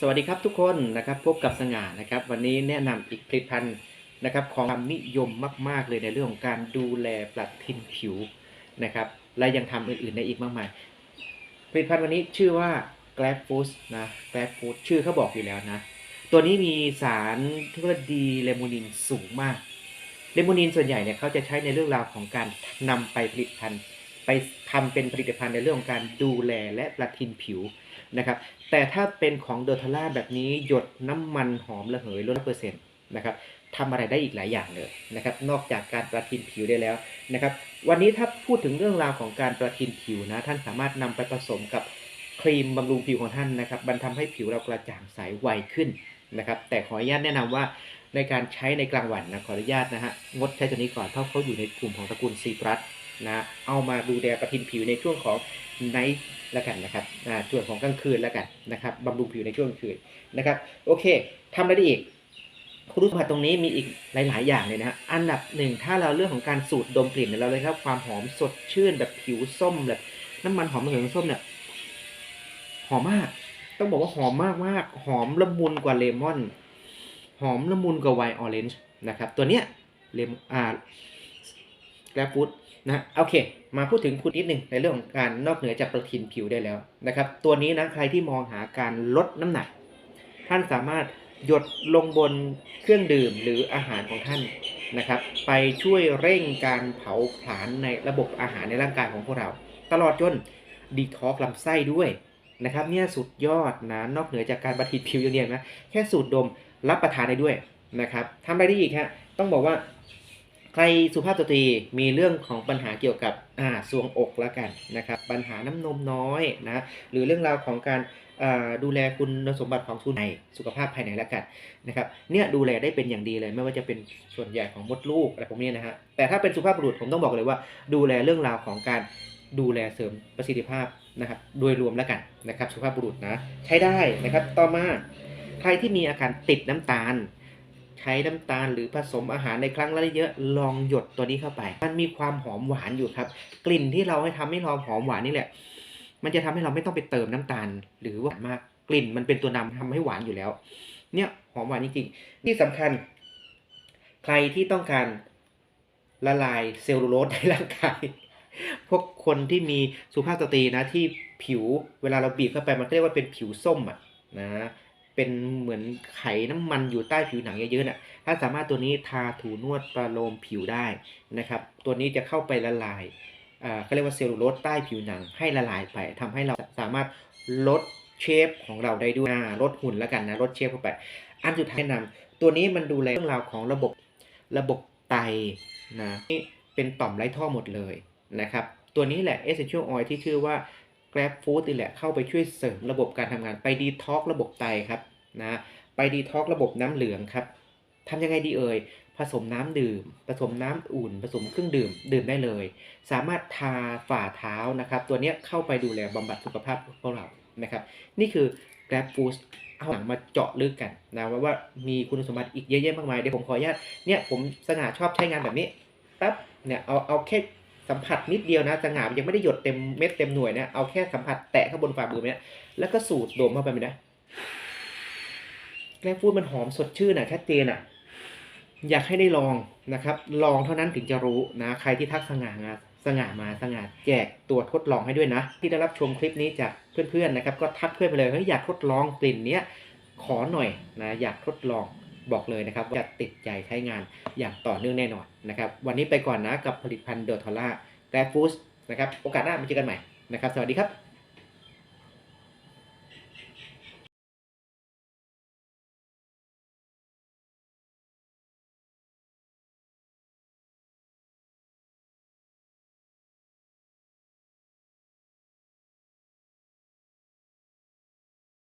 สวัสดีครับทุกคนนะครับพบกับสง่านะครับ วันนี้แนะนำอีกผลิตภัณฑ์นะครับของความนิยมมาก ๆ เลยในเรื่องของการดูแลปลัดทินผิวนะครับ และยังทำอื่นๆได้อีกมากมาย ผลิตภัณฑ์วันนี้ชื่อว่า g l a d f o o d นะ g l a d f o o d ชื่อเขาบอกอยู่แล้วนะ ตัวนี้มีสารที่เรียกว่าดีเลโมนินสูงมากเลโมนินส่วนใหญ่เนี่ยเขาจะใช้ในเรื่องราวของการนำไปผลิตภัณฑ์ ไปทำเป็นผลิตภัณฑ์ในเรื่องของการดูแลและประทินผิวนะครับ แต่ถ้าเป็นของโดทาร่าแบบนี้หยดน้ำมันหอมระเหยลดเปอร์เซ็นต์นะครับทำอะไรได้อีกหลายอย่างเลยนะครับ นอกจากการประทินผิวได้แล้วนะครับ วันนี้ถ้าพูดถึงเรื่องราวของการประทินผิวนะ ท่านสามารถนำไปผสมกับครีมบำรุงผิวของท่านนะครับมันทำให้ผิวเรากระจ่างใสไวขึ้นนะครับ แต่ขออนุญาตแนะนำว่าในการใช้ในกลางวันนะขออนุญาตนะฮะงดใช้ตัวนี้ก่อนเพราะเขาอยู่ในกลุ่มของตระกูลซีตรัส นะเอามาดูแลประทินผิวในช่วงของไนท์แล้วกันนะครับอ่าส่วนของกลางคืนแล้วกันนะครับบำรุงผิวในช่วงคืนนะครับโอเคทำอะไรได้อีกคุณรู้สัมผัสตรงนี้มีอีกหลาย ๆ อย่างเลยนะฮะอันดับหนึ่งถ้าเราเรื่องของการสูดดมกลิ่นเราเลยครับความหอมสดชื่นแบบผิวส้มแบบน้ำมันหอมเหลืองส้มเนี่ยหอมมาก ต้องบอกว่าหอมมากมากหอมละมุนกว่าเลมอน หอมละมุนกว่าไวน์ออเรนจ์นะครับ ตัวเนี้ยเลมอ่าแกรฟูด นะโอเค มาพูดถึงคุณนิดหนึ่งในเรื่องของการนอกเหนือจากประทินผิวได้แล้วนะครับ ตัวนี้นะใครที่มองหาการลดน้ำหนัก ท่านสามารถหยดลงบนเครื่องดื่มหรืออาหารของท่านนะครับ ไปช่วยเร่งการเผาผลาญในระบบอาหารในร่างกายของพวกเรา ตลอดจนดีท็อกลำไส้ด้วยนะครับเนี่ยสุดยอดนะนอกเหนือจากการประทินผิวอย่างเดียวนะแค่สูดดมรับประทานได้ด้วยนะครับทำอะไรได้อีกฮะต้องบอกว่า ใครสุภาพสตรีมีเรื่องของปัญหาเกี่ยวกับอ่าทรวงอกแล้วกันนะครับ ปัญหาน้ำนมน้อยนะหรือเรื่องราวของการดูแลคุณสมบัติของทุนในสุขภาพภายในแล้วกันนะครับเนี่ยดูแลได้เป็นอย่างดีเลย ไม่ว่าจะเป็นส่วนใหญ่ของมดลูกอะไรพวกนี้นะฮะแต่ถ้าเป็นสุภาพบุรุษผมต้องบอกเลยว่า ดูแลเรื่องราวของการดูแลเสริมประสิทธิภาพนะครับโดยรวมแล้วกันนะครับสุภาพบุรุษนะใช้ได้นะครับต่อมาใครที่มีอาการติดน้ำตาล ใช้น้ำตาลหรือผสมอาหารในครั้งละเยอะลองหยดตัวนี้เข้าไป มันมีความหอมหวานอยู่ครับ กลิ่นที่เราให้ทำให้เราหอมหวานนี่แหละ มันจะทำให้เราไม่ต้องไปเติมน้ำตาล หรือหวานมากกลิ่นมันเป็นตัวนำทำให้หวานอยู่แล้ว เนี่ยหอมหวานจริงๆที่สำคัญ ใครที่ต้องการละลายเซลลูโลสในร่างกายพวกคนที่มีสุภาพสตรีนะที่ผิวเวลาเราบีบเข้าไปมันเรียกว่าเป็นผิวส้มอะนะ เป็นเหมือนไขน้ำมันอยู่ใต้ผิวหนังเยอะๆน่ะถ้าสามารถตัวนี้ทาถูนวดประโลมผิวได้นะครับ ตัวนี้จะเข้าไปละลายอ่าเขาเรียกว่าเซลลูโลสใต้ผิวหนังให้ละลายไปทำให้เราสามารถลดเชฟของเราได้ด้วยลดหุ่นแล้วกันนะลดเชฟเข้าไป อันสุดท้ายแนะนตัวนี้มันดูแลเรื่องราวของระบบระบบไตนะนี่เป็นต่อมไร้ท่อหมดเลยนะครับ ตัวนี้แหละ essential oil ที่ชื่อว่า Grab Food นี่แหละเข้าไปช่วยเสริมระบบการทำงานไปดีท็อกระบบไตครับนะไปดีท็อกระบบน้ำเหลืองครับทำยังไงดีเอ่ยผสมน้ำดื่ม ผสมน้ำอุ่น ผสมเครื่องดื่ม ดื่มได้เลย สามารถทาฝ่าเท้านะครับ ตัวนี้เข้าไปดูแลบำบัดสุขภาพของเรานะครับ นี่คือ Grab Food เอาหลังมาเจาะลึกกันนะว่าว่ามีคุณสมบัติอีกเยอะแยะมากมายเดี๋ยวผมขออนุญาตเนี่ยผมสง่าชอบใช้งานแบบนี้ปั๊บเนี่ยเอาเอาแค่ สัมผัสนิดเดียวนะสง่ายังไม่ได้หยดเต็มเม็ดเต็มหน่วยนะเอาแค่สัมผัสแตะข้างบนฝ่ามือเนี่ยแล้วก็สูดดมเข้าไปเลยนะแกลฟูดมันหอมสดชื่นอะชัดเจนอะ อยากให้ได้ลองนะครับ ลองเท่านั้นถึงจะรู้นะ ใครที่ทักสง่างาสง่ามาสง่าแจกตัวทดลองให้ด้วยนะ ที่ได้รับชมคลิปนี้จากเพื่อนๆนะครับ ก็ทักเพื่อนไปเลยเฮ้ยอยากทดลองกลิ่นเนี้ยขอหน่อยนะอยากทดลอง บอกเลยนะครับว่าจะติดใจใช้งานอย่างต่อเนื่องแน่นอนนะครับ วันนี้ไปก่อนนะกับผลิตภัณฑ์โดร์ทอล่าแกรฟูสนะครับ โอกาสหน้ามาเจอกันใหม่นะครับ สวัสดีครับ